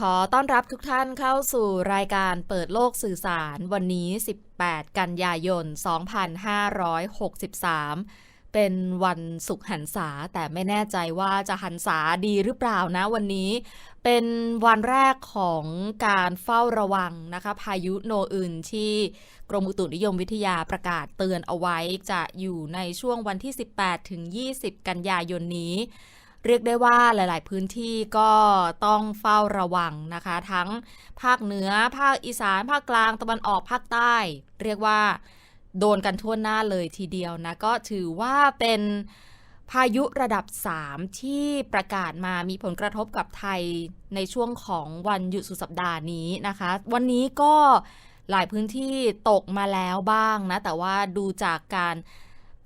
ขอต้อนรับทุกท่านเข้าสู่รายการเปิดโลกสื่อสารวันนี้ 18 กันยายน 2563 เป็นวันสุขหันษาแต่ไม่แน่ใจว่าจะหันษาดีหรือเปล่านะวันนี้ เป็นวันแรกของการเฝ้าระวังนะคะ พายุโนอึนที่กรมอุตุนิยมวิทยาประกาศเตือนเอาไว้จะอยู่ในช่วงวันที่ 18 ถึง 20 กันยายนนี้ เรียกได้ว่าหลาย ๆ พื้นที่ก็ต้องเฝ้าระวังนะคะ ทั้งภาคเหนือ ภาคอีสาน ภาคกลาง ตะวันออก ภาคใต้ เรียกว่าโดนกันทั่วหน้าเลยทีเดียวนะ ก็ถือว่าเป็นพายุระดับ 3 ที่ประกาศมามีผลกระทบกับไทยในช่วงของวันหยุดสุดสัปดาห์นี้นะคะ วันนี้ก็หลายพื้นที่ตกมาแล้วบ้างนะ แต่ว่าดูจากการ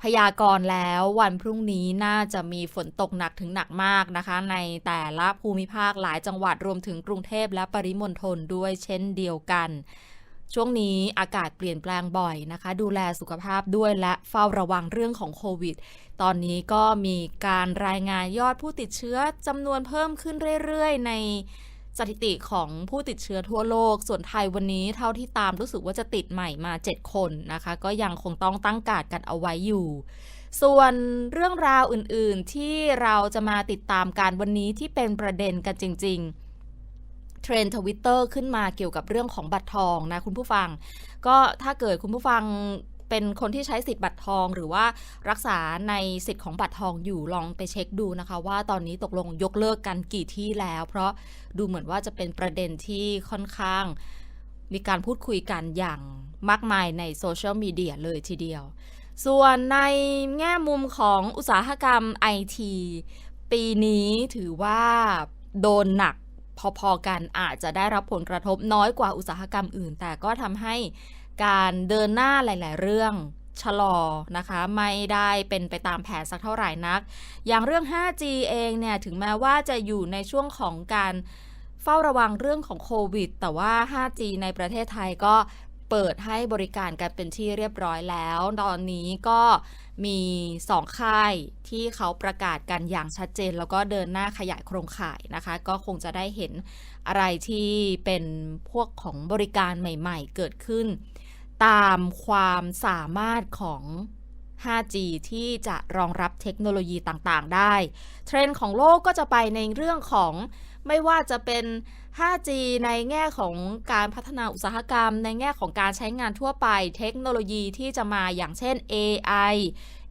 พยากรณ์แล้ววันพรุ่งนี้น่าจะมีฝนตกหนักถึงหนักมากนะคะ ในแต่ละภูมิภาคหลายจังหวัดรวมถึงกรุงเทพและปริมณฑลด้วยเช่นเดียวกัน ช่วงนี้อากาศเปลี่ยนแปลงบ่อยนะคะ ดูแลสุขภาพด้วยและเฝ้าระวังเรื่องของโควิด ตอนนี้ก็มีการรายงานยอดผู้ติดเชื้อจำนวนเพิ่มขึ้นเรื่อยๆ ใน สถิติของผู้ติดเชื้อทั่วโลก ส่วนไทยวันนี้เท่าที่ตามรู้สึกว่าจะติดใหม่มา 7 คนนะคะ ก็ยังคงต้องตั้งการ์ดกันเอาไว้อยู่ ส่วนเรื่องราวอื่นๆที่เราจะมาติดตามการวันนี้ที่เป็นประเด็นกันจริง ๆเทรนทวิตเตอร์ขึ้นมาเกี่ยวกับเรื่องของบัตรทองนะคุณผู้ฟัง ก็ถ้าเกิดคุณผู้ฟัง เป็นคนที่ใช้สิทธิ์บัตรทอง หรือว่ารักษาในสิทธิ์ของบัตรทองอยู่ลองไปเช็คดูนะคะ ว่าตอนนี้ตกลงยกเลิกกันกี่ที่แล้ว เพราะดูเหมือนว่าจะเป็นประเด็นที่ค่อนข้าง มีการพูดคุยกันอย่างมากมายในโซเชียลมีเดียเลยทีเดียว ส่วนในแง่มุมของอุตสาหกรรมไอทีปีนี้ถือว่าโดนหนักพอๆกันอาจจะได้รับผลกระทบน้อยกว่าอุตสาหกรรมอื่น แต่ก็ทำให้ การเดินหน้าหลาย ๆ เรื่องชะลอนะคะ ไม่ได้เป็นไปตามแผนสักเท่าไหร่นัก อย่างเรื่อง 5G เองเนี่ย ถึงแม้ว่าจะอยู่ในช่วงของการเฝ้าระวังเรื่องของโควิด แต่ว่า 5G ในประเทศไทยก็เปิดให้บริการกันเป็นที่เรียบร้อยแล้ว ตอนนี้ก็มี 2 ค่ายที่เขาประกาศกันอย่างชัดเจน แล้วก็เดินหน้าขยายโครงข่ายนะคะ ก็คงจะได้เห็นอะไรที่เป็นพวกของบริการใหม่ ๆ เกิดขึ้น ตามความสามารถของ 5G ที่จะรองรับเทคโนโลยีต่างๆ ได้ เทรนด์ของโลกก็จะไปในเรื่องของไม่ว่าจะเป็น 5G ในแง่ของการพัฒนาอุตสาหกรรม ในแง่ของการใช้งานทั่วไป เทคโนโลยีที่จะมาอย่างเช่น AI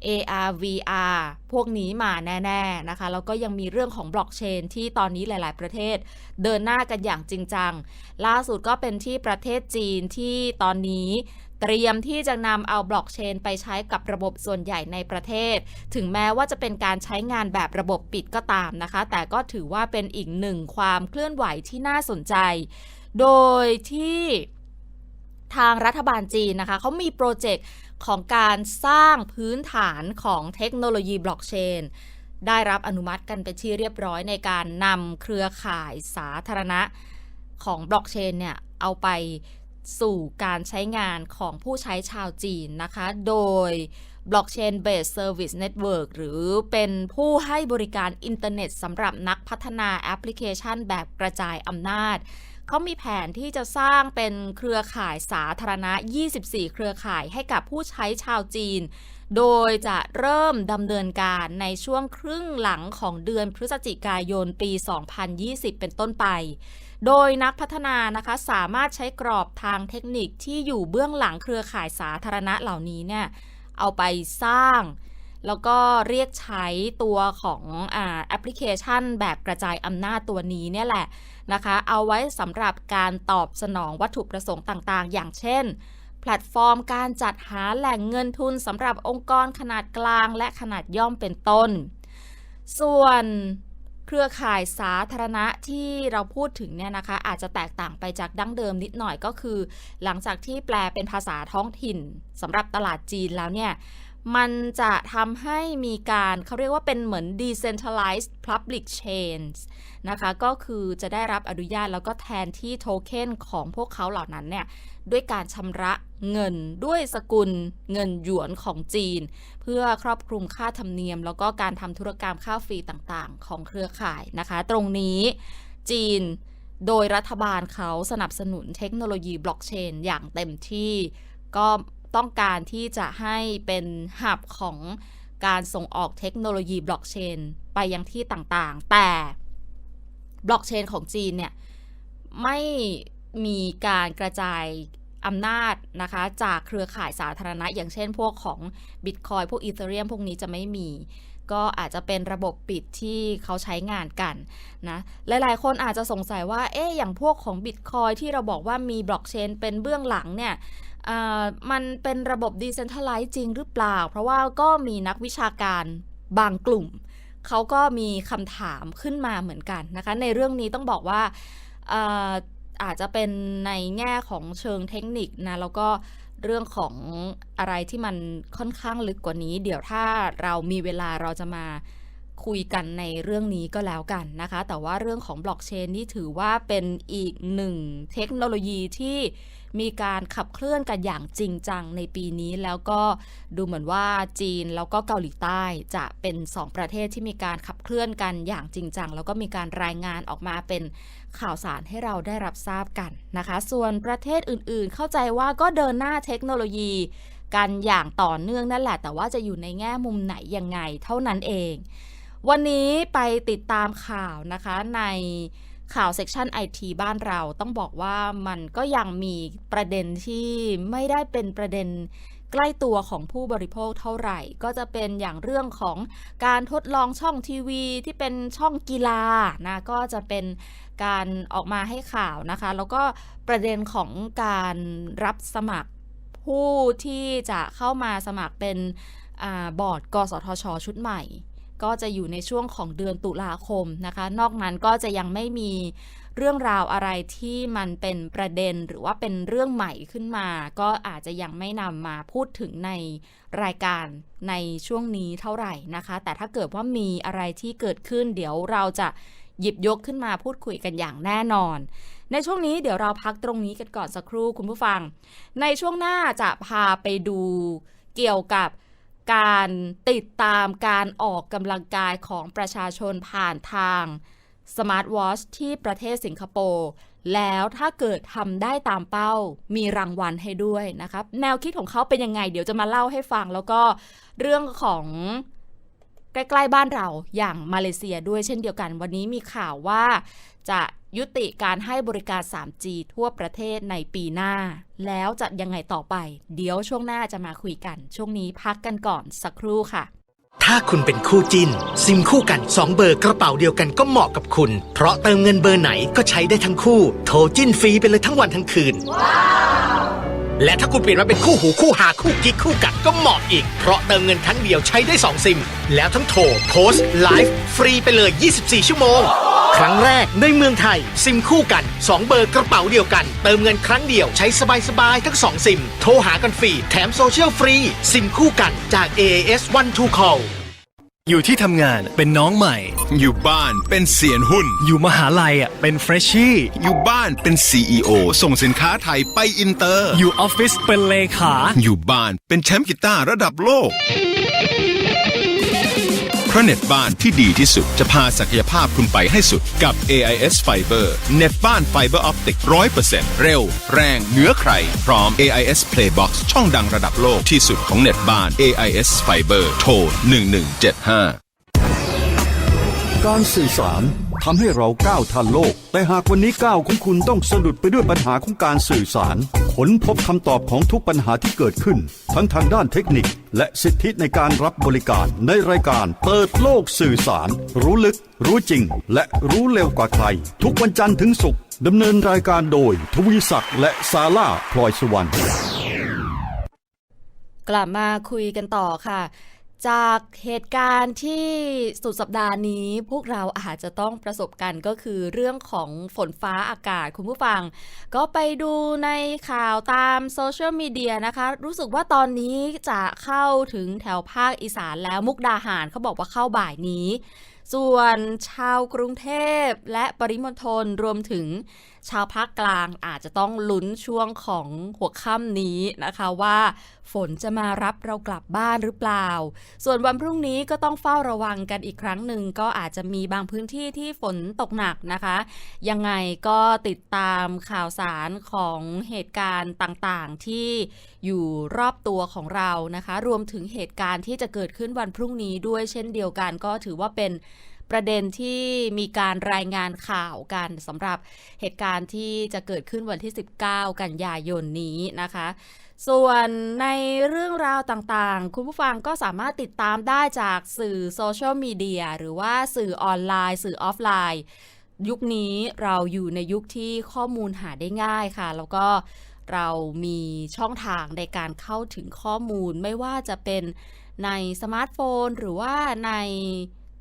AR VR พวกนี้มาแน่ๆนะคะ แล้วก็ยังมีเรื่องของบล็อกเชนที่ตอนนี้หลาย ๆ ประเทศ เดินหน้ากันอย่างจริงจัง ล่าสุดก็เป็นที่ประเทศจีนที่ตอนนี้เตรียมที่จะนำเอาบล็อกเชนไปใช้กับระบบส่วนใหญ่ในประเทศ ถึงแม้ว่าจะเป็นการใช้งานแบบระบบปิดก็ตามนะคะ แต่ก็ถือว่าเป็นอีกหนึ่งความเคลื่อนไหวที่น่าสนใจ โดยที่ทางรัฐบาลจีนนะคะเขามีโปรเจกต์ ของการสร้างพื้นฐานของเทคโนโลยีบล็อกเชนได้รับอนุมัติกันเป็นที่เรียบร้อยในการนำเครือข่ายสาธารณะของบล็อกเชนเนี่ย เอาไปสู่การใช้งานของผู้ใช้ชาวจีนนะคะ โดย Blockchain Based Service Network หรือเป็นผู้ให้บริการอินเทอร์เน็ตสำหรับนักพัฒนาแอปพลิเคชันแบบกระจายอำนาจ เขามีแผนที่จะสร้างเป็นเครือข่ายสาธารณะ 24 เครือข่ายให้กับผู้ใช้ชาวจีน โดยจะเริ่มดำเนินการในช่วงครึ่งหลังของเดือนพฤศจิกายนปี 2020 เป็นต้นไป โดยนักพัฒนานะคะสามารถใช้กรอบทางเทคนิคที่อยู่เบื้องหลังเครือข่ายสาธารณะเหล่านี้เนี่ยเอาไปสร้าง แล้วก็เรียกใช้ตัวของอแอปพลิเคชัน แบบกระจายอำนาจตัวนี้เนี่ยแหละนะคะ เอาไว้สำหรับการตอบสนองวัตถุประสงค์ต่างๆ อย่างเช่น แพลตฟอร์มการจัดหาแหล่งเงินทุนสำหรับองค์กรขนาดกลางและขนาดย่อมเป็นต้น ส่วนเครือข่ายสาธารณะที่เราพูดถึงเนี่ยนะคะ อาจจะแตกต่างไปจากดั้งเดิมนิดหน่อยก็คือ หลังจากที่แปลเป็นภาษาท้องถิ่นสำหรับตลาดจีนแล้วเนี่ย มันจะทำให้มีการเขาเรียกว่าเป็นเหมือน decentralized public chains นะคะก็คือจะได้รับอนุญาตแล้วก็แทนที่โทเค็นของพวกเขาเหล่านั้นเนี่ยด้วยการชำระเงินด้วยสกุลเงินหยวนของจีน เพื่อครอบคลุมค่าธรรมเนียม แล้วก็การทำธุรกรรมค่าฟรีต่างๆ ของเครือข่ายนะคะ ตรงนี้จีนโดยรัฐบาลเขาสนับสนุนเทคโนโลยีบล็อกเชนอย่างเต็มที่ก็ ต้องการที่จะให้เป็นหับของการส่งออกเทคโนโลยีบล็อกเชนไปยังที่ต่างๆ แต่บล็อกเชนของจีนเนี่ย ไม่มีการกระจายอำนาจนะคะ จากเครือข่ายสาธารณะ อย่างเช่นพวกของ Bitcoin พวก Ethereum พวกนี้จะไม่มี ก็อาจจะเป็นระบบปิดที่เขาใช้งานกันนะหลายๆ คนอาจจะสงสัยว่าเอ๊ะอย่างพวกของ Bitcoin ที่เราบอกว่ามีบล็อกเชนเป็นเบื้องหลังเนี่ย มันเป็นระบบ Decentralized จริงหรือเปล่า เพราะว่าก็มีนักวิชาการบางกลุ่ม เขาก็มีคำถามขึ้นมาเหมือนกันนะคะ ในเรื่องนี้ต้องบอกว่าอาจจะเป็นในแง่ของเชิงเทคนิคนะ แล้วก็เรื่องของอะไรที่มันค่อนข้างลึกกว่านี้ เดี๋ยวถ้าเรามีเวลาเราจะมา คุยกันในเรื่องนี้ก็แล้วกันนะคะ แต่ว่าเรื่องของบล็อกเชนนี่ถือว่าเป็นอีกหนึ่งเทคโนโลยีที่มีการขับเคลื่อนกันอย่างจริงจังในปีนี้ แล้วก็ดูเหมือนว่าจีนแล้วก็เกาหลีใต้จะเป็น 2 ประเทศที่มีการขับเคลื่อนกันอย่างจริงจัง แล้วก็มีการรายงานออกมาเป็นข่าวสารให้เราได้รับทราบกันนะคะ ส่วนประเทศอื่นๆ เข้าใจว่าก็เดินหน้าเทคโนโลยีกันอย่างต่อเนื่องนั่นแหละ แต่ว่าจะอยู่ในแง่มุมไหนยังไงเท่านั้นเอง วันนี้ไปติดตามข่าวนะคะในข่าวเซกชันไอทีบ้านเราต้องบอกว่ามันก็ยังมีประเด็นที่ไม่ได้เป็นประเด็นใกล้ตัวของผู้บริโภคเท่าไหร่ ก็จะเป็นอย่างเรื่องของการทดลองช่องทีวีที่เป็นช่องกีฬานะก็จะเป็นการออกมาให้ข่าวนะคะ แล้วก็ประเด็นของการรับสมัครผู้ที่จะเข้ามาสมัครเป็นอบอร์ดกสทช ชุดใหม่ ก็จะอยู่ในช่วงของเดือนตุลาคมนะคะ นอกนั้นก็จะยังไม่มีเรื่องราวอะไรที่มันเป็นประเด็นหรือว่าเป็นเรื่องใหม่ขึ้นมา ก็อาจจะยังไม่นำมาพูดถึงในรายการในช่วงนี้เท่าไหร่นะคะ แต่ถ้าเกิดว่ามีอะไรที่เกิดขึ้น เดี๋ยวเราจะหยิบยกขึ้นมาพูดคุยกันอย่างแน่นอน ในช่วงนี้เดี๋ยวเราพักตรงนี้กันก่อนสักครู่คุณผู้ฟัง ในช่วงหน้าจะพาไปดูเกี่ยวกับ การติดตามการออกกำลังกายของประชาชนผ่านทางสมาร์ทวอชที่ประเทศสิงคโปร์แล้วถ้าเกิดทำได้ตามเป้ามีรางวัลให้ด้วยนะครับ แนวคิดของเขาเป็นยังไง เดี๋ยวจะมาเล่าให้ฟัง แล้วก็เรื่องของ ใกล้ๆบ้านเราอย่างมาเลเซียด้วยเช่นเดียวกัน วันนี้มีข่าวว่าจะยุติการให้บริการ 3G ทั่วประเทศในปีหน้า แล้วจะยังไงต่อไป เดี๋ยวช่วงหน้าจะมาคุยกัน ช่วงนี้พักกันก่อนสักครู่ค่ะ ถ้าคุณเป็นคู่จินซิมคู่กัน 2 เบอร์กระเป๋าเดียวกันก็เหมาะกับคุณ เพราะเติมเงินเบอร์ไหนก็ใช้ได้ทั้งคู่ โทรจิ้นฟรีไปเลยทั้งวันทั้งคืน และถ้าคุณเปลี่ยนมาเป็นคู่หูคู่หาคู่กิ๊กคู่กัดก็เหมาะอีก เพราะเติมเงินครั้งเดียวใช้ได้ 2 ซิม แล้วทั้งโทรโพสต์ไลฟ์ฟรีไปเลย 24 ชั่วโมง ครั้งแรกในเมืองไทย ซิมคู่กัน 2 เบอร์กระเป๋าเดียวกัน เติมเงินครั้งเดียวใช้สบายๆทั้ง 2 ซิม โทรหากันฟรีแถมโซเชียลฟรี ซิมคู่กันจาก AAS One to Call อยู่ที่ทำงานเป็นน้องใหม่ อยู่บ้านเป็นเสียนหุ้น อยู่มหาลัยอะเป็นเฟรชชี่ อยู่บ้านเป็น CEO ส่งสินค้าไทยไปอินเตอร์ อยู่ออฟฟิศเป็นเลขา อยู่บ้านเป็นแชมป์กีตาร์ระดับโลกเพ ราะเน็ตบ้านที่ดีที่สุดจะพาศักยภาพคุณไปให้สุดกับ AIS Fiber เน็ตบ้านไฟเบอร์ออปติก100%เร็ว แรงเหนือใคร พร้อม AIS Playbox ช่องดังระดับโลกที่สุดของเน็ตบ้าน AIS Fiber โทร 1175 การสื่อสารทำให้เราก้าวทันโลก แต่หากวันนี้ก้าวของคุณต้องสะดุดไปด้วยปัญหาของการสื่อสาร ค้นพบคำตอบของทุกปัญหาที่เกิดขึ้น ทั้งทางด้านเทคนิค และสิทธิในการรับบริการในรายการเปิดโลกสื่อสาร รู้ลึก รู้จริง และรู้เร็วกว่าใคร ทุกวันจันทร์ถึงศุกร์ดำเนินรายการโดย ทวีศักดิ์และซาร่าพลอยสุวรรณกลับมาคุยกันต่อค่ะ จากเหตุการณ์ที่สุดสัปดาห์นี้พวกเราอาจจะต้องประสบกันก็คือเรื่องของฝนฟ้าอากาศคุณผู้ฟัง ก็ไปดูในข่าวตามโซเชียลมีเดียนะคะ รู้สึกว่าตอนนี้จะเข้าถึงแถวภาคอีสานแล้วมุกดาหารเขาบอกว่าเข้าบ่ายนี้ ส่วนชาวกรุงเทพและปริมณฑลรวมถึง ชาวภาคกลางอาจจะต้องลุ้นช่วงของหัวค่ำนี้นะคะว่า ฝนจะมารับเรากลับบ้านหรือเปล่า ส่วนวันพรุ่งนี้ก็ต้องเฝ้าระวังกันอีกครั้งหนึ่งก็อาจจะมีบางพื้นที่ที่ฝนตกหนักนะคะ ยังไงก็ติดตามข่าวสารของเหตุการณ์ต่างๆ ที่อยู่รอบตัวของเรานะคะ รวมถึงเหตุการณ์ที่จะเกิดขึ้นวันพรุ่งนี้ด้วยเช่นเดียวกันก็ถือว่าเป็น ประเด็นที่มีการรายงานข่าวกันสำหรับเหตุการณ์ที่จะเกิดขึ้นวันที่ 19 กันยายนนี้นะคะ ส่วนในเรื่องราวต่างๆ คุณผู้ฟังก็สามารถติดตามได้จากสื่อโซเชียลมีเดียหรือว่าสื่อออนไลน์ สื่อออฟไลน์ ยุคนี้เราอยู่ในยุคที่ข้อมูลหาได้ง่ายค่ะ แล้วก็เรามีช่องทางในการเข้าถึงข้อมูลไม่ว่าจะเป็นในสมาร์ทโฟน หรือว่าใน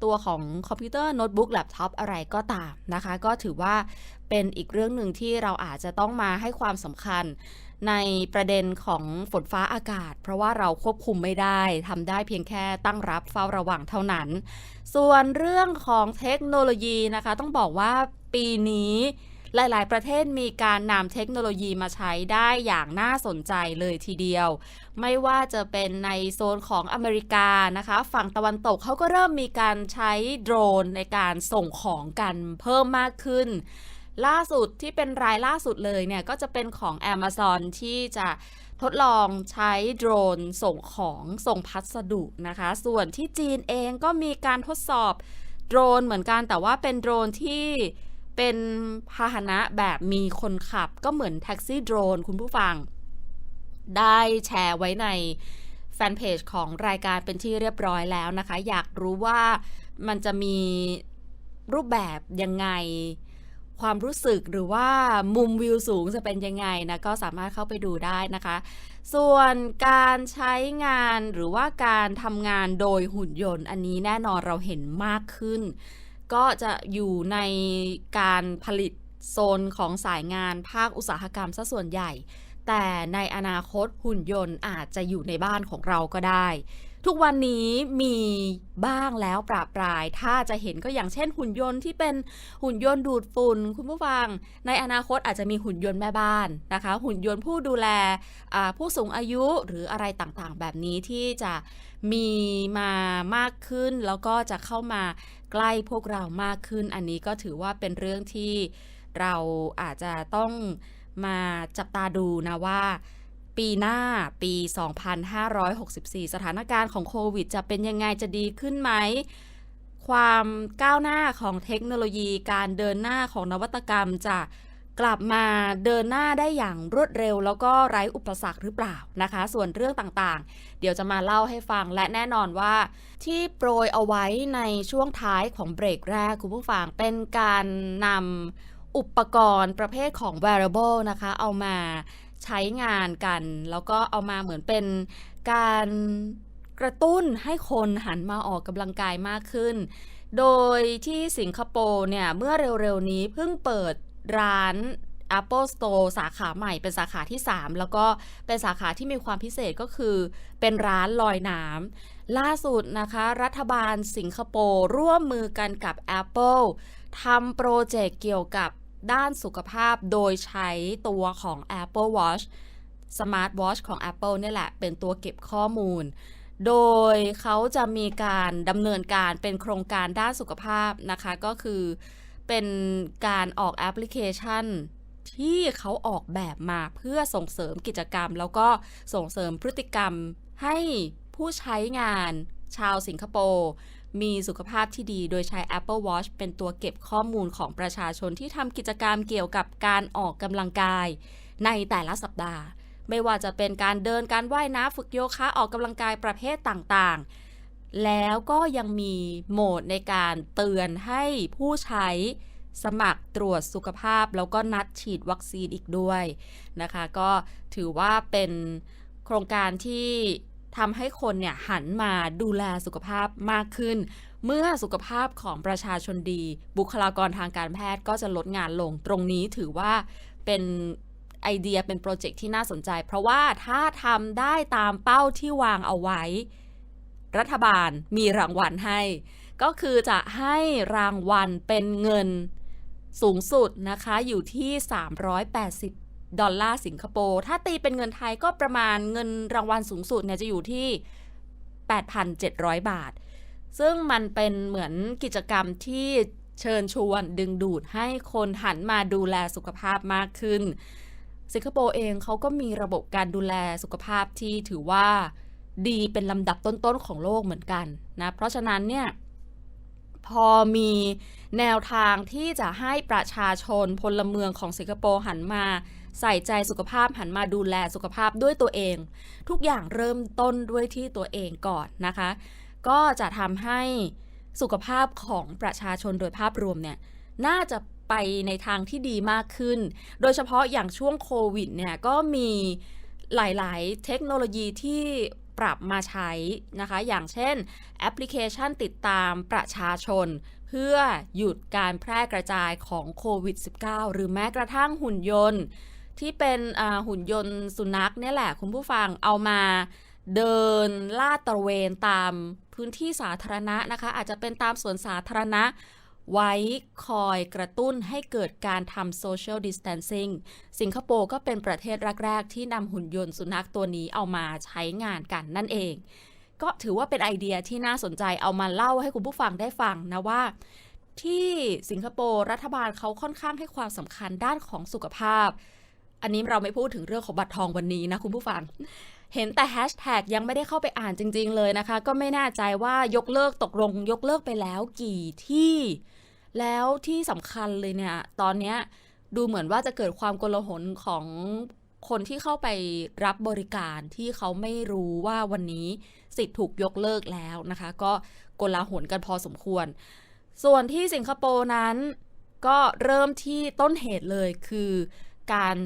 ตัวของคอมพิวเตอร์โน้ตบุ๊กแล็ปท็อปอะไรก็ตามนะคะ ก็ถือว่าเป็นอีกเรื่องหนึ่งที่เราอาจจะต้องมาให้ความสำคัญในประเด็นของฝนฟ้าอากาศ เพราะว่าเราควบคุมไม่ได้ทำได้เพียงแค่ตั้งรับเฝ้าระวังเท่านั้น ส่วนเรื่องของเทคโนโลยีนะคะ ต้องบอกว่าปีนี้ หลาย ๆ ประเทศมีการนำเทคโนโลยีมาใช้ได้อย่างน่าสนใจเลยทีเดียว ไม่ว่าจะเป็นในโซนของอเมริกานะคะ ฝั่งตะวันตกเขาก็เริ่มมีการใช้โดรนในการส่งของกันเพิ่มมากขึ้น ล่าสุดที่เป็นรายล่าสุดเลยเนี่ย ก็จะเป็นของ Amazon ที่จะทดลองใช้โดรนส่งของส่งพัสดุนะคะ ส่วนที่จีนเองก็มีการทดสอบโดรนเหมือนกันแต่ว่าเป็นโดรนที่ เป็นพาหนะแบบมีคนขับก็เหมือนแท็กซี่โดรนคุณผู้ฟัง ได้แชร์ไว้ในแฟนเพจของรายการเป็นที่เรียบร้อยแล้วนะคะ อยากรู้ว่ามันจะมีรูปแบบยังไง ความรู้สึกหรือว่ามุมวิวสูงจะเป็นยังไงนะ ก็สามารถเข้าไปดูได้นะคะ ส่วนการใช้งานหรือว่าการทำงานโดยหุ่นยนต์ อันนี้แน่นอนเราเห็นมากขึ้น ก็จะอยู่ในการผลิตโซนของสายงานภาคอุตสาหกรรมซะส่วนใหญ่ แต่ในอนาคตหุ่นยนต์อาจจะอยู่ในบ้านของเราก็ได้ ทุกวันนี้มีบ้างแล้วปราบปราย ถ้าจะเห็นก็อย่างเช่นหุ่นยนต์ที่เป็นหุ่นยนต์ดูดฝุ่นคุณผู้ฟัง ในอนาคตอาจจะมีหุ่นยนต์แม่บ้านนะคะ หุ่นยนต์ผู้ดูแลผู้สูงอายุหรืออะไรต่างๆ แบบนี้ที่จะ มีมามากขึ้น แล้วก็จะเข้ามาใกล้พวกเรามากขึ้น อันนี้ก็ถือว่าเป็นเรื่องที่เราอาจจะต้องมาจับตาดูนะว่า ปีหน้าปี 2564 สถานการณ์ของโควิด จะเป็นยังไงจะดีขึ้นไหม ความก้าวหน้าของเทคโนโลยีการเดินหน้าของนวัตกรรมจะ กลับมาเดินหน้าได้อย่างรวดเร็ว แล้วก็ไร้อุปสรรคหรือเปล่านะคะ ส่วนเรื่องต่างๆ เดี๋ยวจะมาเล่าให้ฟังและแน่นอนว่า ที่โปรยเอาไว้ในช่วงท้ายของเบรกแรกคุณผู้ฟังเป็นการนำอุปกรณ์ประเภทของ wearable นะคะ เอามาใช้งานกัน แล้วก็เอามาเหมือนเป็นการกระตุ้นให้คนหันมาออกกำลังกายมากขึ้น โดยที่สิงคโปร์เนี่ย เมื่อเร็วๆนี้เพิ่งเปิด ร้าน Apple Store สาขาใหม่เป็นสาขาที่ 3 แล้วก็เป็นสาขาที่มีความพิเศษก็คือ เป็นร้านลอยน้ำล่าสุดนะคะ รัฐบาลสิงคโปร์ร่วมมือกันกับ Apple ทำโปรเจกต์เกี่ยวกับด้านสุขภาพโดยใช้ตัวของ Apple Watch Smart Watch ของ Apple เนี่ยแหละ เป็นตัวเก็บข้อมูล โดยเขาจะมีการดำเนินการเป็นโครงการด้านสุขภาพนะคะก็คือ เป็นการออกแอปพลิเคชันที่เขาออกแบบมาเพื่อส่งเสริมกิจกรรม แล้วก็ส่งเสริมพฤติกรรมให้ผู้ใช้งานชาวสิงคโปร์มีสุขภาพที่ดีโดยใช้ Apple Watch เป็นตัวเก็บข้อมูลของประชาชนที่ทำกิจกรรมเกี่ยวกับการออกกำลังกายในแต่ละสัปดาห์ ไม่ว่าจะเป็นการเดินการว่ายน้ำฝึกโยคะออกกำลังกายประเภทต่างๆ แล้วก็ยังมีโหมดในการเตือนให้ผู้ใช้สมัครตรวจสุขภาพ แล้วก็นัดฉีดวัคซีนอีกด้วยนะคะ ก็ถือว่าเป็นโครงการที่ทำให้คนเนี่ยหันมาดูแลสุขภาพมากขึ้น เมื่อสุขภาพของประชาชนดี บุคลากรทางการแพทย์ก็จะลดงานลง ตรงนี้ถือว่าเป็นไอเดียเป็นโปรเจกต์ที่น่าสนใจ เพราะว่าถ้าทำได้ตามเป้าที่วางเอาไว้ รัฐบาลมีรางวัลให้ ก็คือจะให้รางวัลเป็นเงินสูงสุดนะคะอยู่ที่ 380 ดอลลาร์สิงคโปร์ ถ้าตีเป็นเงินไทยก็ประมาณเงินรางวัลสูงสุดเนี่ยจะอยู่ที่ 8,700 บาท ซึ่งมันเป็นเหมือนกิจกรรมที่เชิญชวนดึงดูดให้คนหันมาดูแลสุขภาพมากขึ้น สิงคโปร์เองเขาก็มีระบบการดูแลสุขภาพที่ถือว่า ดีเป็นลำดับต้นๆของโลกเหมือนกันนะเพราะฉะนั้นเนี่ยพอมีแนวทางที่จะให้ประชาชนพลเมืองของสิงคโปร์หันมา ใส่ใจสุขภาพหันมาดูแลสุขภาพด้วยตัวเอง ทุกอย่างเริ่มต้นด้วยที่ตัวเองก่อนนะคะ ก็จะทำให้สุขภาพของประชาชนโดยภาพรวมเนี่ยน่าจะไปในทางที่ดีมากขึ้น โดยเฉพาะอย่างช่วงโควิดเนี่ยก็มีหลาย ๆ เทคโนโลยีที่ ปรับมาใช้นะคะ อย่างเช่น แอปพลิเคชันติดตามประชาชน เพื่อหยุดการแพร่กระจายของโควิด -19 หรือแม้กระทั่งหุ่นยนต์ ที่เป็นหุ่นยนต์สุนัขนี่แหละคุณผู้ฟังเอามาเดินลาดตระเวนตามพื้นที่สาธารณะนะคะ อาจจะเป็นตามสวนสาธารณะ ไว้คอยกระตุ้นให้เกิดการทำ social distancing สิงคโปร์ก็เป็นประเทศแรก ๆ ที่นำหุ่นยนต์สุนัขตัวนี้เอามาใช้งานกันนั่นเอง ก็ถือว่าเป็นไอเดียที่น่าสนใจเอามาเล่าให้คุณผู้ฟังได้ฟังนะว่า ที่สิงคโปร์รัฐบาลเขาค่อนข้างให้ความสำคัญด้านของสุขภาพ อันนี้เราไม่พูดถึงเรื่องของบัตรทองวันนี้นะคุณผู้ฟังเห็นแต่แฮชแท็กยังไม่ได้เข้าไปอ่านจริง ๆ เลยนะคะ ก็ไม่แน่ใจว่ายกเลิกตกลงยกเลิกไปแล้วกี่ที่ แล้วที่สำคัญเลยเนี่ย ตอนเนี้ยดูเหมือนว่าจะเกิดความโกลาหลของคนที่เข้าไปรับบริการที่เขาไม่รู้ว่าวันนี้สิทธิ์ถูกยกเลิกแล้วนะคะ ก็โกลาหลกันพอสมควร ส่วนที่สิงคโปร์นั้นก็เริ่มที่ต้นเหตุเลยคือการ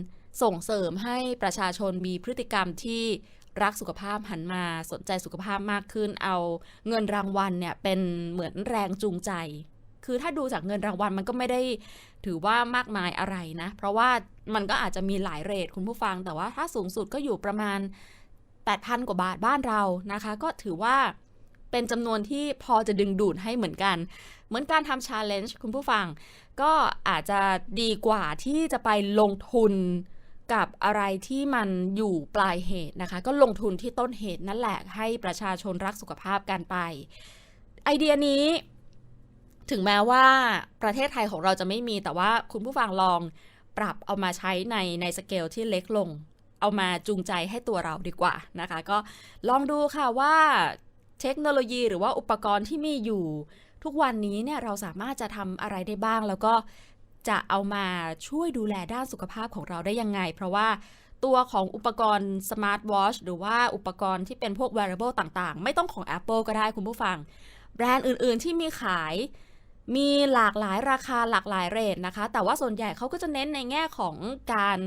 ส่งเสริมให้ประชาชนมีพฤติกรรมที่รักสุขภาพหันมาสนใจสุขภาพมากขึ้น เอาเงินรางวัลเนี่ยเป็นเหมือนแรงจูงใจ คือถ้าดูจากเงินรางวัลมันก็ไม่ได้ถือว่ามากมายอะไรนะ เพราะว่ามันก็อาจจะมีหลายเรทคุณผู้ฟัง แต่ว่าถ้าสูงสุดก็อยู่ประมาณ 8,000 กว่าบาทบ้านเรานะคะ ก็ถือว่าเป็นจำนวนที่พอจะดึงดูดให้เหมือนกัน เหมือนการทำชาเลนจ์คุณผู้ฟัง ก็อาจจะดีกว่าที่จะไปลงทุนกับอะไรที่มันอยู่ปลายเหตุนะคะ ก็ลงทุนที่ต้นเหตุนั่นแหละให้ประชาชนรักสุขภาพกันไป ไอเดียนี้ ถึงแม้ว่าประเทศไทยของเราจะไม่มี แต่ว่าคุณผู้ฟังลองปรับเอามาใช้ในในสเกลที่เล็กลง เอามาจูงใจให้ตัวเราดีกว่านะคะ ก็ลองดูค่ะว่าเทคโนโลยีหรือว่าอุปกรณ์ที่มีอยู่ ทุกวันนี้เนี่ยเราสามารถจะทำอะไรได้บ้าง แล้วก็จะเอามาช่วยดูแลด้านสุขภาพของเราได้ยังไง เพราะว่าตัวของอุปกรณ์สมาร์ทวอชหรือว่าอุปกรณ์ที่เป็นพวก wearable ต่างๆ ไม่ต้องของ Apple ก็ได้คุณผู้ฟัง แบรนด์อื่นๆที่มีขาย มีหลากหลายราคาหลากหลายเรทนะคะ แต่ว่าส่วนใหญ่เขาก็จะเน้นในแง่ของการ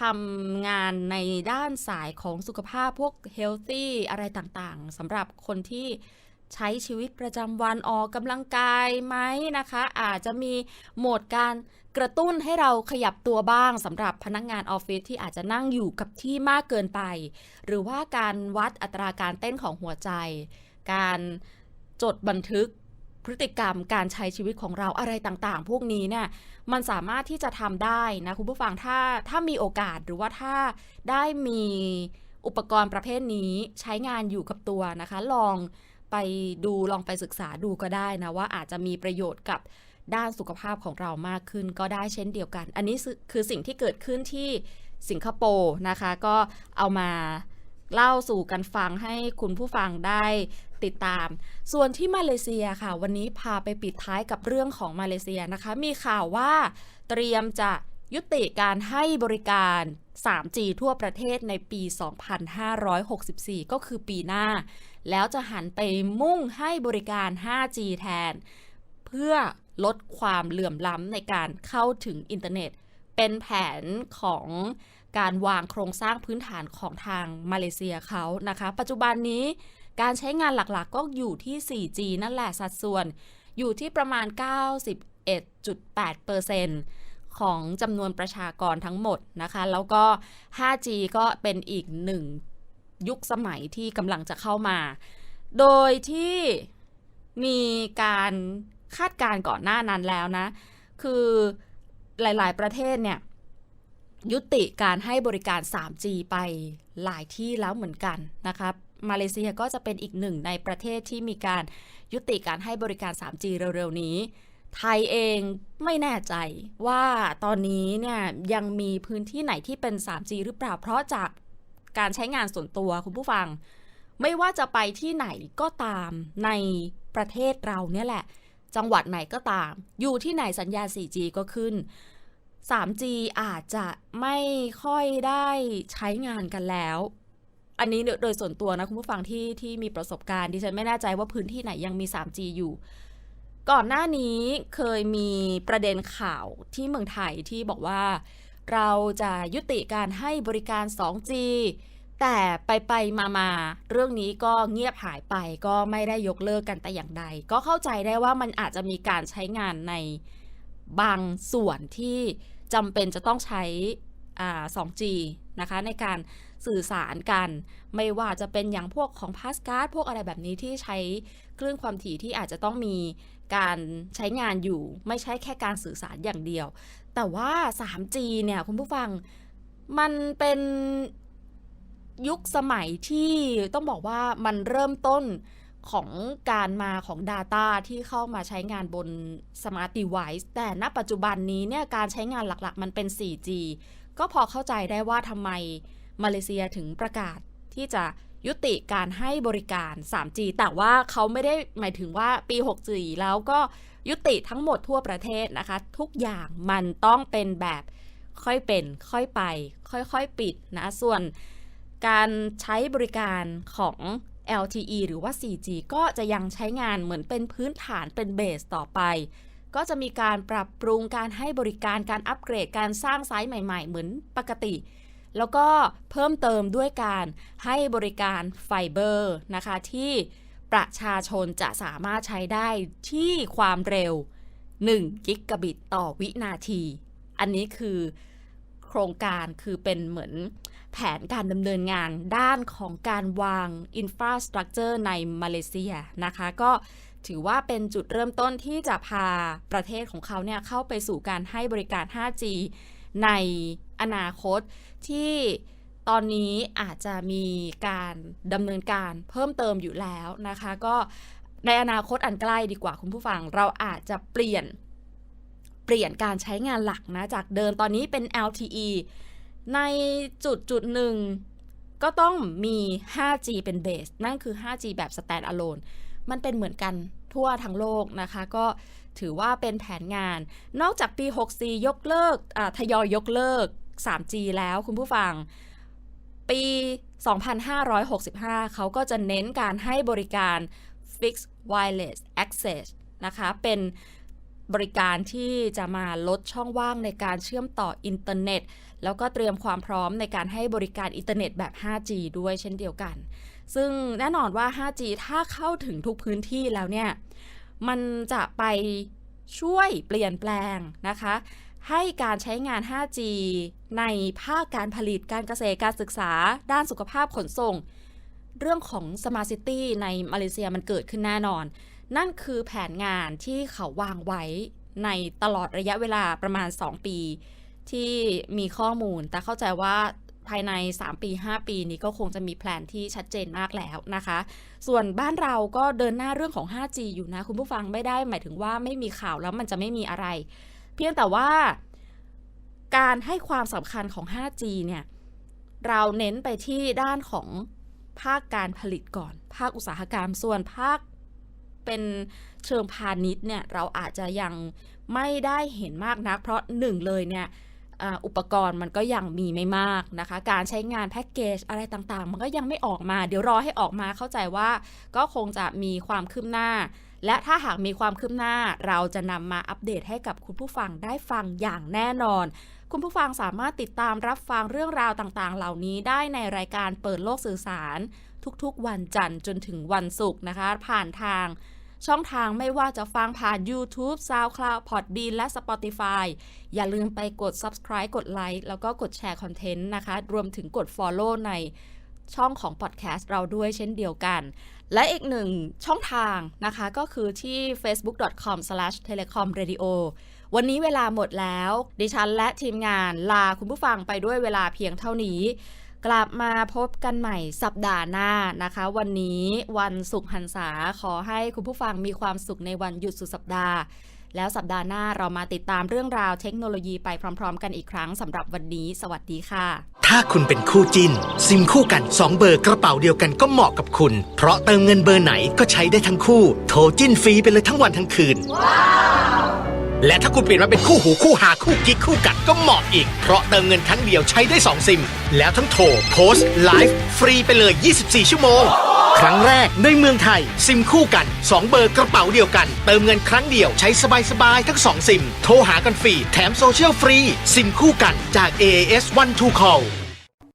ทำงานในด้านสายของสุขภาพพวก healthy อะไรต่างๆสำหรับคนที่ใช้ชีวิตประจำวันออกกำลังกายไหมนะคะ อาจจะมีโหมดการกระตุ้นให้เราขยับตัวบ้างสำหรับพนักงานออฟฟิศที่อาจจะนั่งอยู่กับที่มากเกินไป หรือว่าการวัดอัตราการเต้นของหัวใจ การจดบันทึก พฤติกรรมการใช้ชีวิตของเราอะไรต่างๆ พวกนี้เนี่ยมันสามารถที่จะทำได้นะคุณผู้ฟังถ้าถ้ามีโอกาสหรือว่าถ้าได้มีอุปกรณ์ประเภทนี้ใช้งานอยู่กับตัวนะคะ ลองไปดูลองไปศึกษาดูก็ได้นะว่าอาจจะมีประโยชน์กับด้านสุขภาพของเรามากขึ้นก็ได้เช่นเดียวกัน อันนี้คือสิ่งที่เกิดขึ้นที่สิงคโปร์นะคะ ก็เอามาเล่าสู่กันฟังให้คุณผู้ฟังได้ ติดตาม ส่วนที่มาเลเซียค่ะ วันนี้พาไปปิดท้ายกับเรื่องของมาเลเซียนะคะ มีข่าวว่าเตรียมจะยุติการให้บริการ 3G ทั่วประเทศในปี 2564 ก็คือปีหน้า แล้วจะหันไปมุ่งให้บริการ 5G แทน เพื่อลดความเหลื่อมล้ำในการเข้าถึงอินเทอร์เน็ต เป็นแผนของการวางโครงสร้างพื้นฐานของทางมาเลเซียเขานะคะ ปัจจุบันนี้ การใช้งานหลักๆก็อยู่ที่ 4G นั่นแหละสัดส่วน อยู่ที่ประมาณ 91.8%ของจำนวนประชากรทั้งหมดนะคะ แล้วก็ 5G ก็เป็นอีกหนึ่งยุคสมัยที่กำลังจะเข้ามา โดยที่มีการคาดการณ์ก่อนหน้านั้นแล้วนะ คือหลายๆ ประเทศเนี่ย ยุติการให้บริการ 3G ไปหลายที่แล้วเหมือนกันนะคะ มาเลเซียก็จะเป็นอีกหนึ่งในประเทศที่มีการยุติการให้บริการ 3G เร็วๆนี้ ไทยเองไม่แน่ใจว่าตอนนี้เนี่ยยังมีพื้นที่ไหนที่เป็น 3G หรือเปล่า เพราะจากการใช้งานส่วนตัวคุณผู้ฟัง ไม่ว่าจะไปที่ไหนก็ตามในประเทศเราเนี่ยแหละ จังหวัดไหนก็ตาม อยู่ที่ไหนสัญญาณ 4G ก็ขึ้น 3G อาจจะไม่ค่อยได้ใช้งานกันแล้ว อันนี้โดยส่วนตัวนะคุณผู้ฟังที่ที่มีประสบการณ์ดิฉันไม่แน่ใจว่าพื้นที่ไหนยังมี 3G อยู่ ก่อนหน้านี้เคยมีประเด็นข่าวที่เมืองไทยที่บอกว่า เราจะยุติการให้บริการ 2G แต่ไปไปมามาเรื่องนี้ก็เงียบหายไปก็ไม่ได้ยกเลิกกันแต่อย่างใด ก็เข้าใจได้ว่ามันอาจจะมีการใช้งานในบางส่วนที่จำเป็นจะต้องใช้ 2G นะคะในการ สื่อสารกัน ไม่ว่าจะเป็นอย่างพวกของพาสการ์ดพวกอะไรแบบนี้ที่ใช้คลื่นความถี่ที่อาจจะต้องมีการใช้งานอยู่ ไม่ใช่แค่การสื่อสารอย่างเดียว แต่ว่า 3G เนี่ยคุณผู้ฟังมันเป็นยุคสมัยที่ต้องบอกว่ามันเริ่มต้นของการมาของ Data ที่เข้ามาใช้งานบน Smart Device แต่ณปัจจุบันนี้เนี่ยการใช้งานหลักๆ มันเป็น 4G ก็พอเข้าใจได้ว่าทำไม มาเลเซียถึงประกาศที่จะยุติการให้บริการ 3G แต่ว่าเขาไม่ได้หมายถึงว่าปี64แล้วก็ยุติทั้งหมดทั่วประเทศนะคะ ทุกอย่างมันต้องเป็นแบบค่อยเป็น ค่อยไป ค่อยๆปิดนะ ส่วนการใช้บริการของ LTE หรือว่า 4G ก็จะยังใช้งานเหมือนเป็นพื้นฐานเป็นเบสต่อไป ก็จะมีการปรับปรุงการให้บริการการอัปเกรดการสร้างไซต์ใหม่ ๆ เหมือนปกติ แล้วก็เพิ่มเติมด้วยการให้บริการไฟเบอร์นะคะ ที่ประชาชนจะสามารถใช้ได้ที่ความเร็ว 1 กิกะบิตต่อวินาที อันนี้คือโครงการคือเป็นเหมือนแผนการดำเนินงานด้านของการวางอินฟราสตรักเจอร์ในมาเลเซียนะคะ ก็ถือว่าเป็นจุดเริ่มต้นที่จะพาประเทศของเขาเนี่ยเข้าไปสู่การให้บริการ 5G ในอนาคตที่ตอนนี้อาจจะมีการดำเนินการเพิ่มเติมอยู่แล้วนะคะ ก็ในอนาคตอันใกล้ดีกว่าคุณผู้ฟัง เราอาจจะเปลี่ยนเปลี่ยนการใช้งานหลักนะ จากเดิมตอนนี้เป็น LTE ในจุดจุดหนึ่งก็ต้องมี 5G เป็นเบส นั่นคือ 5G แบบ stand alone มันเป็นเหมือนกัน ทั่วทั้งโลกนะคะ ก็ถือว่าเป็นแผนงาน นอกจากปี 64 ยกเลิกทยอยยกเลิก 3G แล้วคุณผู้ฟัง ปี 2565 เขาก็จะเน้นการให้บริการ Fixed Wireless Access นะคะ เป็นบริการที่จะมาลดช่องว่างในการเชื่อมต่ออินเทอร์เน็ต แล้วก็เตรียมความพร้อมในการให้บริการอินเทอร์เน็ตแบบ 5G ด้วยเช่นเดียวกัน ซึ่งแน่นอนว่า 5G ถ้าเข้าถึงทุกพื้นที่แล้วเนี่ย มันจะไปช่วยเปลี่ยนแปลงนะคะ ให้การใช้งาน 5G ในภาคการผลิตการเกษตรการศึกษา ด้านสุขภาพขนส่ง เรื่องของ Smart City ในมาเลเซียมันเกิดขึ้นแน่นอน นั่นคือแผนงานที่เขาวางไว้ในตลอดระยะเวลาประมาณ 2 ปี ที่มีข้อมูล แต่เข้าใจว่า ภายใน 3 ปี 5 ปีนี้ก็คงจะมีแผนที่ชัดเจนมากแล้วนะคะ ส่วนบ้านเราก็เดินหน้าเรื่องของ 5G อยู่นะ คุณผู้ฟังไม่ได้หมายถึงว่าไม่มีข่าวแล้วมันจะไม่มีอะไร เพียงแต่ว่าการให้ความสำคัญของ 5G เนี่ย เราเน้นไปที่ด้านของภาคการผลิตก่อน ภาคอุตสาหกรรม ส่วนภาคเป็นเชิงพาณิชย์เนี่ย เราอาจจะยังไม่ได้เห็นมากนัก เพราะหนึ่งเลยเนี่ย อุปกรณ์มันก็ยังมีไม่มากนะคะ การใช้งานแพ็กเกจอะไรต่างๆ มันก็ยังไม่ออกมา เดี๋ยวรอให้ออกมาเข้าใจว่าก็คงจะมีความคืบหน้า และถ้าหากมีความคืบหน้าเราจะนำมาอัปเดตให้กับคุณผู้ฟังได้ฟังอย่างแน่นอน คุณผู้ฟังสามารถติดตามรับฟังเรื่องราวต่างๆ เหล่านี้ได้ในรายการเปิดโลกสื่อสาร ทุกๆ วันจันทร์จนถึงวันศุกร์นะคะ ผ่านทาง ช่องทางไม่ว่าจะฟังผ่าน YouTube, SoundCloud, Podbean และ Spotify อย่าลืมไปกด Subscribe กดไลค์แล้วก็กดแชร์คอนเทนต์นะคะ รวมถึงกด Follow ในช่องของ Podcast เราด้วยเช่นเดียวกัน และอีกหนึ่งช่องทางนะคะก็คือที่ facebook.com/telecomradio วันนี้เวลาหมดแล้ว ดิฉันและทีมงานลาคุณผู้ฟังไปด้วยเวลาเพียงเท่านี้ กลับมาพบกันใหม่สัปดาห์หน้านะคะ วันนี้วันศุกร์หันษาขอให้คุณผู้ฟังมีความสุขในวันหยุดสุดสัปดาห์ แล้วสัปดาห์หน้าเรามาติดตามเรื่องราวเทคโนโลยีไปพร้อม ๆ กันอีกครั้งสำหรับวันนี้สวัสดีค่ะ ถ้าคุณเป็นคู่จินซิมคู่กัน 2 เบอร์กระเป๋าเดียวกันก็เหมาะกับคุณ เพราะเติมเงินเบอร์ไหนก็ใช้ได้ทั้งคู่ โทรจิ้นฟรีไปเลยทั้งวันทั้งคืน และถ้าคุณเปลี่ยนมาเป็นคู่หูคู่หาคู่กิ๊กคู่กัดก็เหมาะอีก เพราะเติมเงินครั้งเดียวใช้ได้ 2 ซิม แล้วทั้งโทรโพสต์ไลฟ์ฟรีไปเลย 24 ชั่วโมง ครั้งแรกในเมืองไทย ซิมคู่กัน 2 เบอร์กระเป๋าเดียวกัน เติมเงินครั้งเดียวใช้สบายๆทั้ง 2 ซิม โทรหากันฟรีแถมโซเชียลฟรี ซิมคู่กันจาก AAS One Two Call